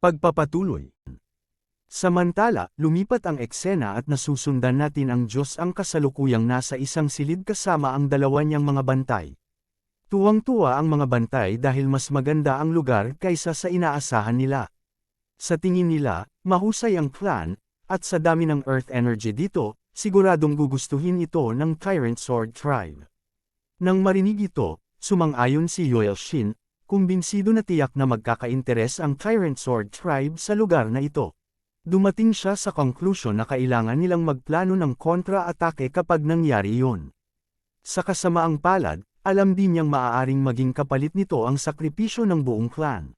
Pagpapatuloy Samantala, lumipat ang eksena at nasusundan natin ang Diyos ang kasalukuyang nasa isang silid kasama ang dalawa niyang mga bantay. Tuwang-tuwa ang mga bantay dahil mas maganda ang lugar kaysa sa inaasahan nila. Sa tingin nila, mahusay ang clan, at sa dami ng earth energy dito, siguradong gugustuhin ito ng Tyrant Sword Tribe. Nang marinig ito, sumang-ayon si Yoel Shin, kumbinsido na tiyak na magkakainteres ang Tyrant Sword Tribe sa lugar na ito. Dumating siya sa conclusion na kailangan nilang magplano ng kontra-atake kapag nangyari iyon. Sa kasamaang palad, alam din niyang maaaring maging kapalit nito ang sakripisyo ng buong clan.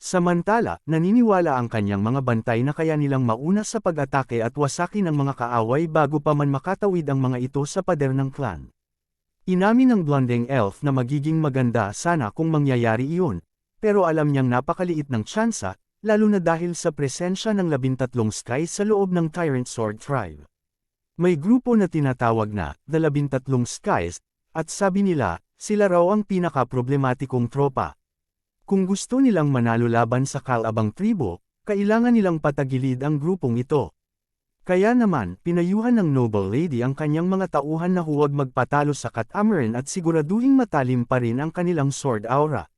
Samantala, naniniwala ang kanyang mga bantay na kaya nilang mauna sa pag-atake at wasakin ang mga kaaway bago pa man makatawid ang mga ito sa pader ng clan. Inamin ng blonding elf na magiging maganda sana kung mangyayari iyon, pero alam niyang napakaliit ng tsansa, lalo na dahil sa presensya ng labintatlong sky sa loob ng Tyrant Sword Tribe. May grupo na tinatawag na, The Labintatlong Skies, at sabi nila, sila raw ang pinaka-problematikong tropa. Kung gusto nilang manalo laban sa Kalabang tribo, kailangan nilang patagilid ang grupong ito. Kaya naman, pinayuhan ng Noble Lady ang kanyang mga tauhan na huwag magpatalo sa Catamaran at siguraduhing matalim pa rin ang kanilang sword aura.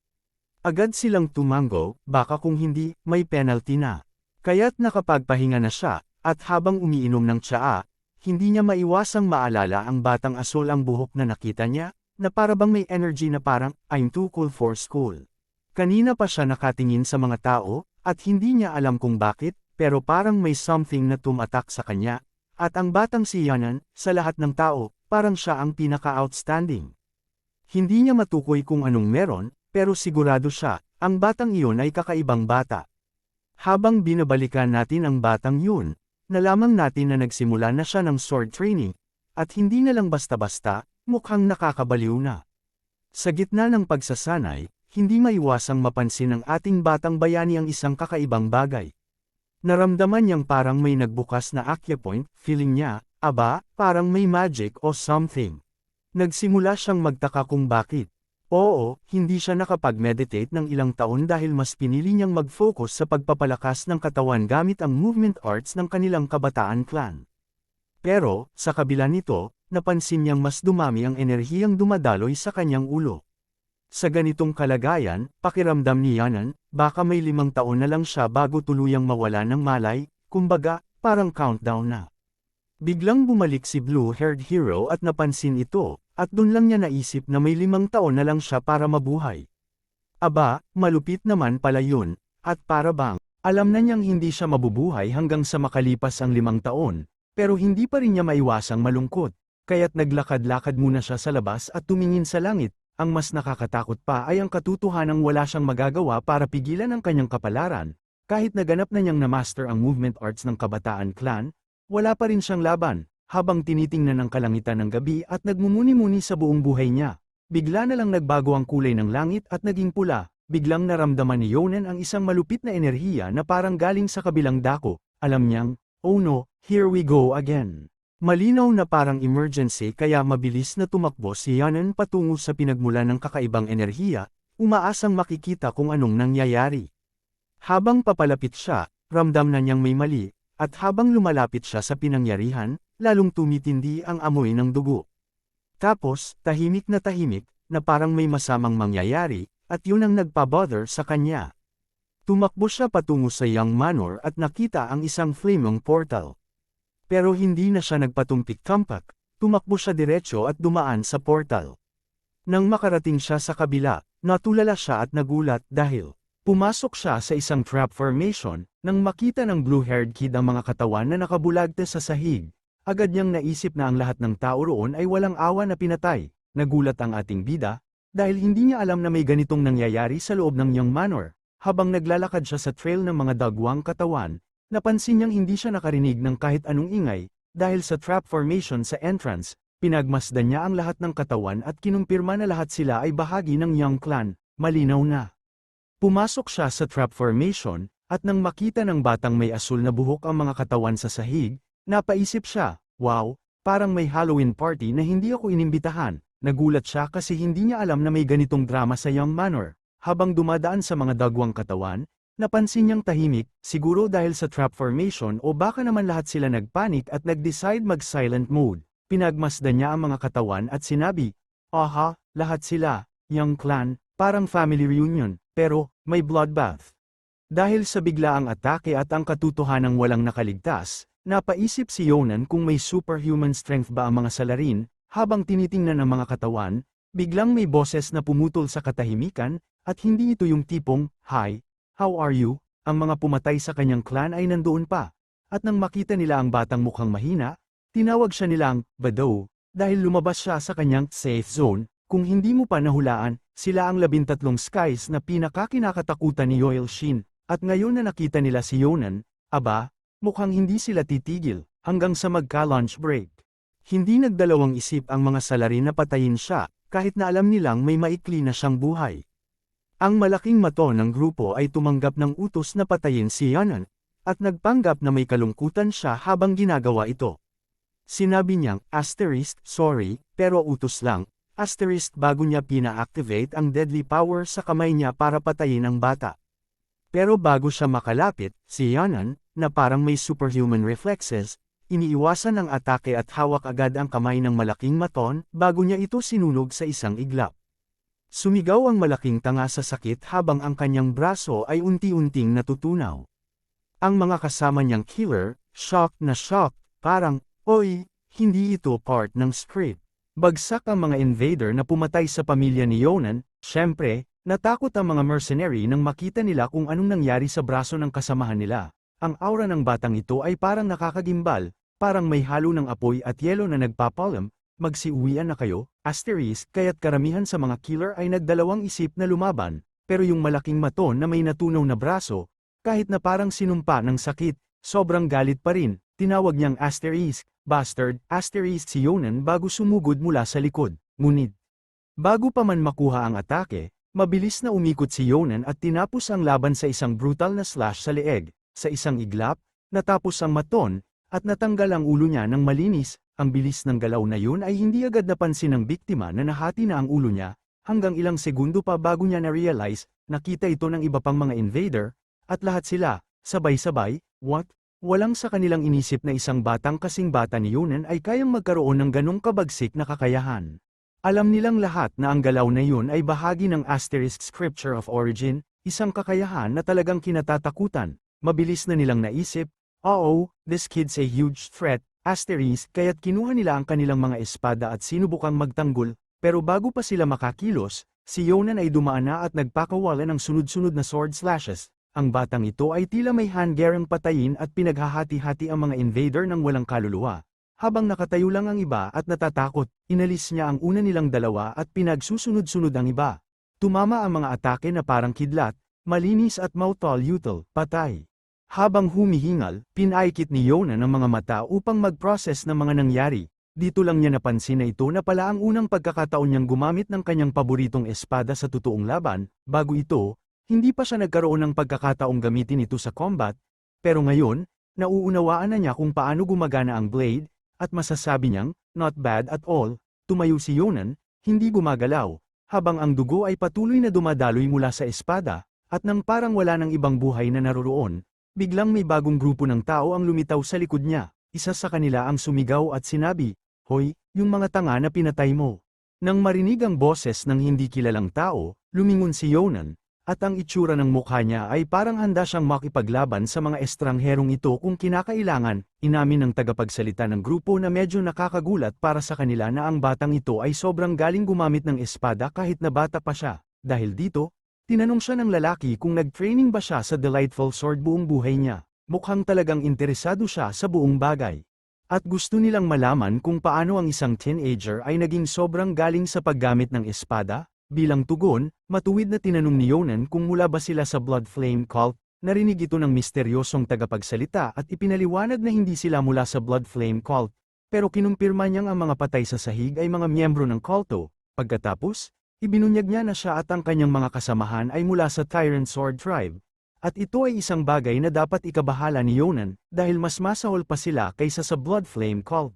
Agad silang tumango, baka kung hindi, may penalty na. Kaya't nakapagpahinga na siya, at habang umiinom ng tsaa, hindi niya maiwasang maalala ang batang asol ang buhok na nakita niya, na parabang may energy na parang, I'm too cool for school. Kanina pa siya nakatingin sa mga tao, at hindi niya alam kung bakit, pero parang may something na tumatak sa kanya, at ang batang si Yanan, sa lahat ng tao, parang siya ang pinaka-outstanding. Hindi niya matukoy kung anong meron, pero sigurado siya, ang batang iyon ay kakaibang bata. Habang binabalikan natin ang batang yun, nalaman natin na nagsimula na siya ng sword training, at hindi na lang basta-basta, mukhang nakakabaliw na. Sa gitna ng pagsasanay, hindi maiwasang mapansin ng ating batang bayani ang isang kakaibang bagay. Naramdaman niyang parang may nagbukas na acupoint, feeling niya, aba, parang may magic o something. Nagsimula siyang magtaka kung bakit. Oo, hindi siya nakapag-meditate ng ilang taon dahil mas pinili niyang mag-focus sa pagpapalakas ng katawan gamit ang movement arts ng kanilang kabataan clan. Pero, sa kabila nito, napansin niyang mas dumami ang enerhiyang dumadaloy sa kanyang ulo. Sa ganitong kalagayan, pakiramdam ni Yanan, baka may limang taon na lang siya bago tuluyang mawala ng malay, kumbaga, parang countdown na. Biglang bumalik si Blue-Haired Hero at napansin ito, at dun lang niya naisip na may limang taon na lang siya para mabuhay. Aba, malupit naman pala yun, at para bang, alam na niyang hindi siya mabubuhay hanggang sa makalipas ang limang taon, pero hindi pa rin niya maiwasang malungkot, kaya't naglakad-lakad muna siya sa labas at tumingin sa langit, ang mas nakakatakot pa ay ang katutuhanang wala siyang magagawa para pigilan ang kanyang kapalaran, kahit naganap na niyang na-master ang movement arts ng kabataan clan, wala pa rin siyang laban, habang tinitingnan ang kalangitan ng gabi at nagmumuni-muni sa buong buhay niya. Bigla na lang nagbago ang kulay ng langit at naging pula, biglang naramdaman ni Yonen ang isang malupit na enerhiya na parang galing sa kabilang dako, alam niyang, oh no, here we go again. Malinaw na parang emergency kaya mabilis na tumakbo si Yanen patungo sa pinagmula ng kakaibang enerhiya, umaasang makikita kung anong nangyayari. Habang papalapit siya, ramdam na niyang may mali, at habang lumalapit siya sa pinangyarihan, lalong tumitindi ang amoy ng dugo. Tapos, tahimik na tahimik, na parang may masamang mangyayari, at yun ang nagpabother sa kanya. Tumakbo siya patungo sa Young Manor at nakita ang isang flaming portal. Pero hindi na siya nagpatumpik-tampak, tumakbo siya diretso at dumaan sa portal. Nang makarating siya sa kabila, natulala siya at nagulat dahil pumasok siya sa isang trap formation, nang makita ng blue-haired kid ang mga katawan na nakabulagte sa sahig, Agad niyang naisip na ang lahat ng tao roon ay walang awa na pinatay. Nagulat ang ating bida, dahil hindi niya alam na may ganitong nangyayari sa loob ng Young Manor. Habang naglalakad siya sa trail ng mga dagwang katawan, napansin niyang hindi siya nakarinig ng kahit anong ingay, dahil sa trap formation sa entrance, pinagmasdan niya ang lahat ng katawan at kinumpirma na lahat sila ay bahagi ng Young Clan, malinaw na. Pumasok siya sa trap formation, at nang makita ng batang may asul na buhok ang mga katawan sa sahig, Napaisip siya, wow, parang may Halloween party na hindi ako inimbitahan. Nagulat siya kasi hindi niya alam na may ganitong drama sa Young Manor. Habang dumadaan sa mga dagwang katawan, Napansin niyang tahimik, siguro dahil sa trap formation o baka naman lahat sila nagpanik at nag-decide mag-silent mode. Pinagmasdan niya ang mga katawan at sinabi, Aha, lahat sila, young clan, parang family reunion, pero, may bloodbath. Dahil sa biglaang atake at ang katotohanang walang nakaligtas, napaisip si Yonan kung may superhuman strength ba ang mga salarin, habang tinitingnan ang mga katawan, biglang may boses na pumutol sa katahimikan, at hindi ito yung tipong, Hi, how are you? Ang mga pumatay sa kanyang clan ay nandoon pa. At nang makita nila ang batang mukhang mahina, tinawag siya nilang, Bado, dahil lumabas siya sa kanyang safe zone, kung hindi mo pa nahulaan, sila ang labintatlong skies na pinakakinakatakutan ni Yoel Shin, at ngayon na nakita nila si Yonan, aba, mukhang hindi sila titigil, hanggang sa magka-lunch break. Hindi nagdalawang isip ang mga salarin na patayin siya, kahit na alam nilang may maikli na siyang buhay. Ang malaking mato ng grupo ay tumanggap ng utos na patayin si Yonan, at nagpanggap na may kalungkutan siya habang ginagawa ito. Sinabi niyang, asterisk, sorry, pero utos lang, asterisk bago niya pina-activate ang deadly power sa kamay niya para patayin ang bata. Pero bago siya makalapit, si Yanan, na parang may superhuman reflexes, iniiwasan ang atake at hawak agad ang kamay ng malaking maton bago niya ito sinunog sa isang iglap. Sumigaw ang malaking tanga sa sakit habang ang kanyang braso ay unti-unting natutunaw. Ang mga kasama niyang killer, shocked na shocked, parang, Oy, hindi ito part ng script. Bagsak ang mga invader na pumatay sa pamilya ni Yonan, syempre, natakot ang mga mercenary nang makita nila kung anong nangyari sa braso ng kasamahan nila. Ang aura ng batang ito ay parang nakakagimbal, parang may halo ng apoy at yelo na nagpapalam, magsiuwian na kayo, asterisk kaya't karamihan sa mga killer ay nagdalawang isip na lumaban, pero yung malaking maton na may natunaw na braso, kahit na parang sinumpa ng sakit, sobrang galit pa rin, tinawag niyang asterisk, bastard, asterisk si Yonan bago sumugod mula sa likod, ngunit. Bago pa man makuha ang atake, mabilis na umikot si Yonan at tinapos ang laban sa isang brutal na slash sa leeg, sa isang iglap, natapos ang maton, at natanggal ang ulo niya ng malinis, ang bilis ng galaw na yun ay hindi agad napansin ng biktima na nahati na ang ulo niya, hanggang ilang segundo pa bago niya na-realize, nakita ito ng iba pang mga invader, at lahat sila, sabay-sabay, what? Walang sa kanilang inisip na isang batang kasing bata ni Yunan ay kayang magkaroon ng ganong kabagsik na kakayahan. Alam nilang lahat na ang galaw na yun ay bahagi ng asterisk scripture of origin, isang kakayahan na talagang kinatatakutan. Mabilis na nilang naisip, Oo, this kid's a huge threat, asterisk kaya't kinuha nila ang kanilang mga espada at sinubukang magtanggol, pero bago pa sila makakilos, si Yonan ay dumaan na at nagpakawala ng sunod-sunod na sword slashes, ang batang ito ay tila may handgerang patayin at pinaghahati-hati ang mga invader ng walang kaluluwa. Habang nakatayo lang ang iba at natatakot, inalis niya ang una nilang dalawa at pinagsusunod-sunod ang iba. Tumama ang mga atake na parang kidlat, malinis at mautol-utol, patay. Habang humihingal, pinaikit ni Yona ng mga mata upang mag-process ng mga nangyari. Dito lang niya napansin na ito na pala ang unang pagkakataon niyang gumamit ng kanyang paboritong espada sa totoong laban, bago ito, hindi pa siya nagkaroon ng pagkakataong gamitin ito sa combat, pero ngayon, nauunawaan na niya kung paano gumagana ang blade, at masasabi niyang, not bad at all, tumayo si Yonan, hindi gumagalaw, habang ang dugo ay patuloy na dumadaloy mula sa espada, at nang parang wala ng ibang buhay na naroroon, biglang may bagong grupo ng tao ang lumitaw sa likod niya, isa sa kanila ang sumigaw at sinabi, Hoy, yung mga tanga na pinatay mo. Nang marinig ang boses ng hindi kilalang tao, lumingon si Yonan, at ang itsura ng mukha niya ay parang handa siyang makipaglaban sa mga estrangherong ito kung kinakailangan, inamin ng tagapagsalita ng grupo na medyo nakakagulat para sa kanila na ang batang ito ay sobrang galing gumamit ng espada kahit na bata pa siya. Dahil dito, tinanong siya ng lalaki kung nag-training ba siya sa Delightful Sword buong buhay niya. Mukhang talagang interesado siya sa buong bagay. At gusto nilang malaman kung paano ang isang teenager ay naging sobrang galing sa paggamit ng espada, Bilang tugon, matuwid na tinanong ni Yonan kung mula ba sila sa Blood Flame Cult, narinig ito ng misteryosong tagapagsalita at ipinaliwanag na hindi sila mula sa Blood Flame Cult, pero kinumpirma niyang ang mga patay sa sahig ay mga miyembro ng kulto. Pagkatapos, ibinunyag niya na siya at ang kanyang mga kasamahan ay mula sa Tyrant Sword Tribe. At ito ay isang bagay na dapat ikabahala ni Yonan, dahil mas masahol pa sila kaysa sa Blood Flame Cult.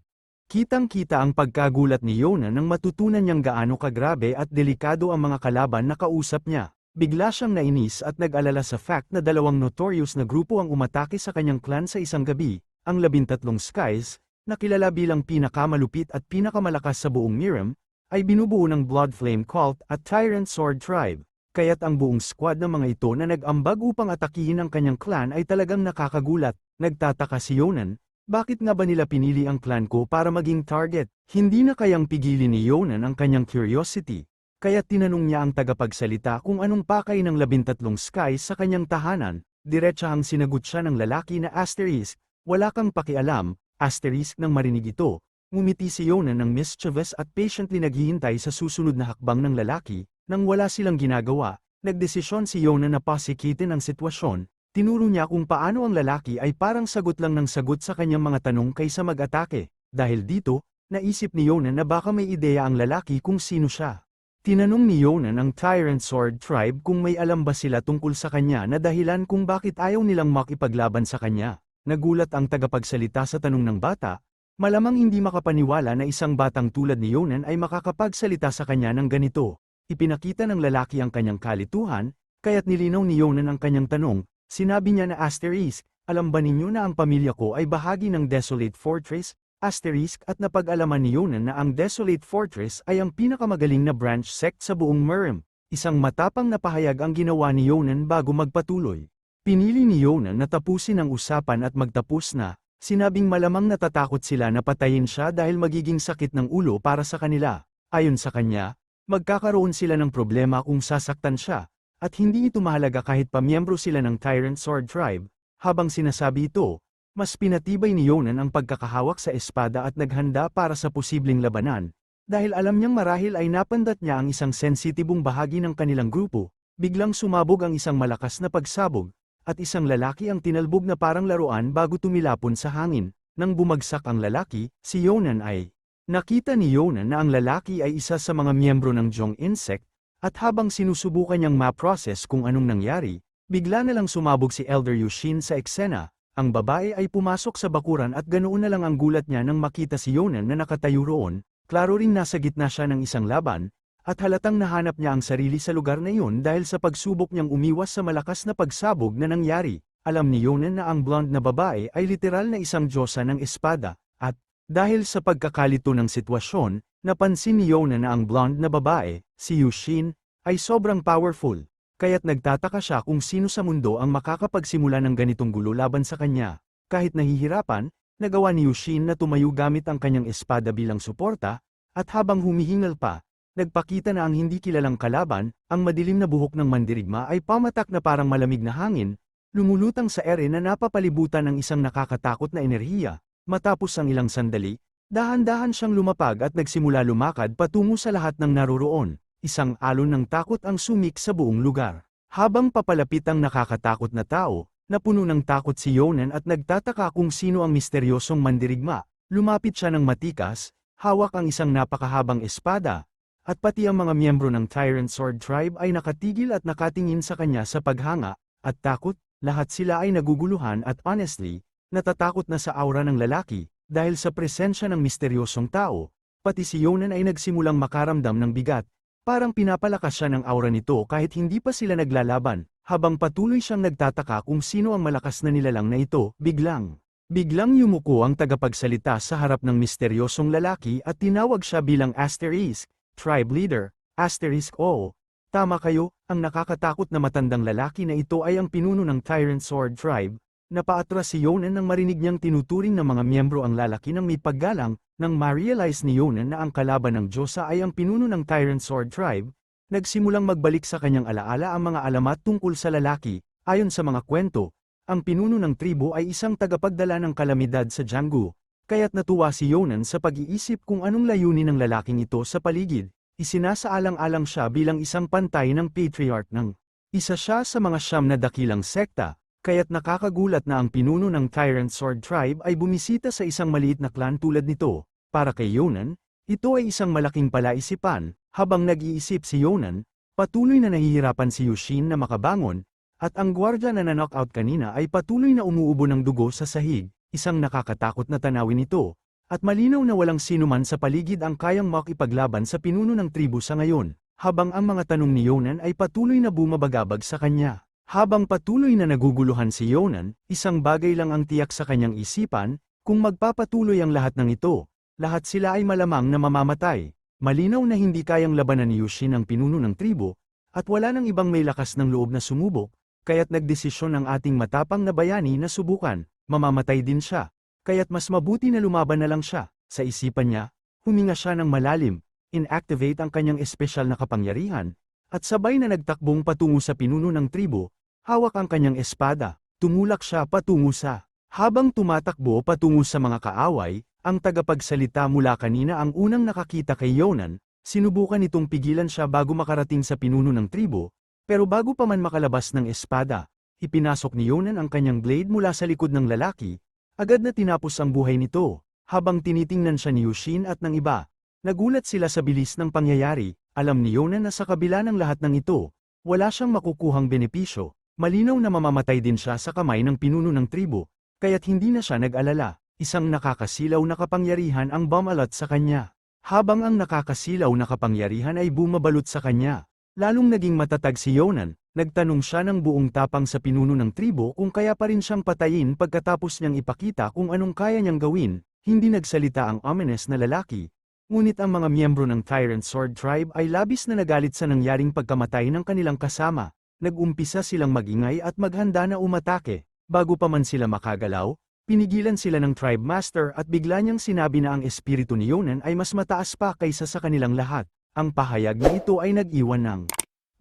Kitang-kita ang pagkagulat ni Yona nang matutunan niyang gaano kagrabe at delikado ang mga kalaban na kausap niya. Bigla siyang nainis at nag-alala sa fact na dalawang notorious na grupo ang umatake sa kanyang clan sa isang gabi, ang labintatlong Skies, na kilala bilang pinakamalupit at pinakamalakas sa buong Miram, ay binubuo ng Blood Flame Cult at Tyrant Sword Tribe, kaya't ang buong squad ng mga ito na nag-ambag upang atakihin ang kanyang clan ay talagang nakakagulat, nagtataka si Yonan, bakit nga ba nila pinili ang clan ko para maging target? Hindi na kayang pigilin ni Yonan ang kanyang curiosity, kaya tinanong niya ang tagapagsalita kung anong pakay ng labintatlong sky sa kanyang tahanan, diretsahang sinagot siya ng lalaki na asterisk, wala kang pakialam, asterisk nang marinig ito, ngumiti si Yonan ng mischievous at patiently naghihintay sa susunod na hakbang ng lalaki, nang wala silang ginagawa, nagdesisyon si Yonan na pasikitin ang sitwasyon, tinuro niya kung paano ang lalaki ay parang sagot lang ng sagot sa kanyang mga tanong kaysa mag-atake, dahil dito, naisip ni Yonan na baka may ideya ang lalaki kung sino siya. Tinanong ni Yonan ang Tyrant Sword Tribe kung may alam ba sila tungkol sa kanya na dahilan kung bakit ayaw nilang makipaglaban sa kanya. Nagulat ang tagapagsalita sa tanong ng bata, malamang hindi makapaniwala na isang batang tulad ni Yonan ay makakapagsalita sa kanya ng ganito. Ipinakita ng lalaki ang kanyang kalituhan, kaya't nilinaw ni Yonan ang kanyang tanong, sinabi niya na asterisk, alam ba ninyo na ang pamilya ko ay bahagi ng Desolate Fortress, asterisk at napag-alaman ni Yonan na ang Desolate Fortress ay ang pinakamagaling na branch sect sa buong Merim. Isang matapang na pahayag ang ginawa ni Yonan bago magpatuloy. Pinili ni Yonan na tapusin ang usapan at magtapos na, sinabing malamang natatakot sila na patayin siya dahil magiging sakit ng ulo para sa kanila. Ayon sa kanya, magkakaroon sila ng problema kung sasaktan siya, at hindi ito mahalaga kahit pamiyembro sila ng Tyrant Sword Tribe, habang sinasabi ito, mas pinatibay ni Yonan ang pagkakahawak sa espada at naghanda para sa posibleng labanan, dahil alam niyang marahil ay napandat niya ang isang sensitibong bahagi ng kanilang grupo, biglang sumabog ang isang malakas na pagsabog, at isang lalaki ang tinalbog na parang laruan bago tumilapon sa hangin, nang bumagsak ang lalaki, si Yonan ay, nakita ni Yonan na ang lalaki ay isa sa mga miyembro ng Jong Insect, at habang sinusubukan niyang ma-process kung anong nangyari, bigla na lang sumabog si Elder Yushin sa eksena, ang babae ay pumasok sa bakuran at ganoon na lang ang gulat niya nang makita si Yonan na nakatayo roon, klaro ring nasa gitna siya ng isang laban, at halatang nahanap niya ang sarili sa lugar na iyon dahil sa pagsubok niyang umiwas sa malakas na pagsabog na nangyari. Alam ni Yonan na ang blonde na babae ay literal na isang diyosa ng espada, at, dahil sa pagkakalito ng sitwasyon, napansin ni Yonan na ang blonde na babae, si Yushin, ay sobrang powerful, kaya't nagtataka siya kung sino sa mundo ang makakapagsimula ng ganitong gulo laban sa kanya. Kahit nahihirapan, nagawa ni Yushin na tumayo gamit ang kanyang espada bilang suporta, at habang humihingal pa, nagpakita na ang hindi kilalang kalaban, ang madilim na buhok ng mandirigma ay pamatak na parang malamig na hangin, lumulutang sa ere na napapalibutan ng isang nakakatakot na enerhiya. Matapos ang ilang sandali, dahan-dahan siyang lumapag at nagsimula lumakad patungo sa lahat ng naroroon isang alon ng takot ang sumik sa buong lugar. Habang papalapit ang nakakatakot na tao, napuno ng takot si Yonan at nagtataka kung sino ang misteryosong mandirigma, lumapit siya ng matikas, hawak ang isang napakahabang espada, at pati ang mga miyembro ng Tyrant Sword Tribe ay nakatigil at nakatingin sa kanya sa paghanga, at takot, lahat sila ay naguguluhan at honestly, natatakot na sa aura ng lalaki, dahil sa presensya ng misteryosong tao, pati si Yonan ay nagsimulang makaramdam ng bigat, Parang pinapalakas siya ng aura nito kahit hindi pa sila naglalaban, habang patuloy siyang nagtataka kung sino ang malakas na nilalang na ito, biglang. Biglang yumuko ang tagapagsalita sa harap ng misteryosong lalaki at tinawag siya bilang Asterisk, Tribe Leader, Asterisk O. Tama kayo, ang nakakatakot na matandang lalaki na ito ay ang pinuno ng Tyrant Sword Tribe, Napaatras si Yonan nang marinig niyang tinuturing ng mga miyembro ang lalaki ng may paggalang, nang ma-realize ni Yonan na ang kalaban ng Diyosa ay ang pinuno ng Tyrant Sword Tribe, nagsimulang magbalik sa kanyang alaala ang mga alamat tungkol sa lalaki, ayon sa mga kwento, ang pinuno ng tribo ay isang tagapagdala ng kalamidad sa Jianggu, kaya't natuwa si Yonan sa pag-iisip kung anong layunin ng lalaking ito sa paligid, isinasaalang-alang siya bilang isang pantay ng patriarch ng isa siya sa mga siyam na dakilang sekta, Kaya't nakakagulat na ang pinuno ng Tyrant Sword Tribe ay bumisita sa isang maliit na clan tulad nito. Para kay Yonan, ito ay isang malaking palaisipan, habang nag-iisip si Yonan, patuloy na nahihirapan si Yushin na makabangon, at ang gwardya na na-knockout kanina ay patuloy na umuubo ng dugo sa sahig, isang nakakatakot na tanawin ito, at malinaw na walang sinuman sa paligid ang kayang makipaglaban sa pinuno ng tribu sa ngayon. habang ang mga tanong ni Yonan ay patuloy na bumabagabag sa kanya. Habang patuloy na naguguluhan si Yonan, isang bagay lang ang tiyak sa kanyang isipan, kung magpapatuloy ang lahat ng ito, lahat sila ay malamang na mamamatay. Malinaw na hindi kayang labanan ni Yushin ang pinuno ng tribo, at wala nang ibang may lakas ng loob na sumubok, kaya't nagdesisyon ang ating matapang na bayani na subukan, mamamatay din siya. Kaya't mas mabuti na lumaban na lang siya. Sa isipan niya, huminga siya ng malalim, inactivate ang kanyang espesyal na kapangyarihan, at sabay na nagtakbong patungo sa pinuno ng tribo, hawak ang kanyang espada, tumulak siya patungo sa. Habang tumatakbo patungo sa mga kaaway, ang tagapagsalita mula kanina ang unang nakakita kay Yonan, sinubukan itong pigilan siya bago makarating sa pinuno ng tribo, pero bago pa man makalabas ng espada, ipinasok ni Yonan ang kanyang blade mula sa likod ng lalaki, agad na tinapos ang buhay nito, habang tinitingnan siya ni Yushin at ng iba. Nagulat sila sa bilis ng pangyayari, alam ni Yonan na sa kabila ng lahat ng ito, wala siyang makukuhang benepisyo, malinaw na mamamatay din siya sa kamay ng pinuno ng tribo, kaya't hindi na siya nag-alala, isang nakakasilaw na kapangyarihan ang bumalat sa kanya. Habang ang nakakasilaw na kapangyarihan ay bumabalot sa kanya, lalong naging matatag si Yonan, nagtanong siya ng buong tapang sa pinuno ng tribo kung kaya pa rin siyang patayin pagkatapos niyang ipakita kung anong kaya niyang gawin, hindi nagsalita ang ominous na lalaki. Ngunit ang mga miyembro ng Tyrant Sword Tribe ay labis na nagalit sa nangyaring pagkamatay ng kanilang kasama, nag-umpisa silang magingay at maghanda na umatake, bago pa man sila makagalaw, Pinigilan sila ng Tribe Master at bigla niyang sinabi na ang espiritu ni Yonan ay mas mataas pa kaysa sa kanilang lahat. Ang pahayag na ito ay nag-iwan ng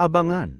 abangan.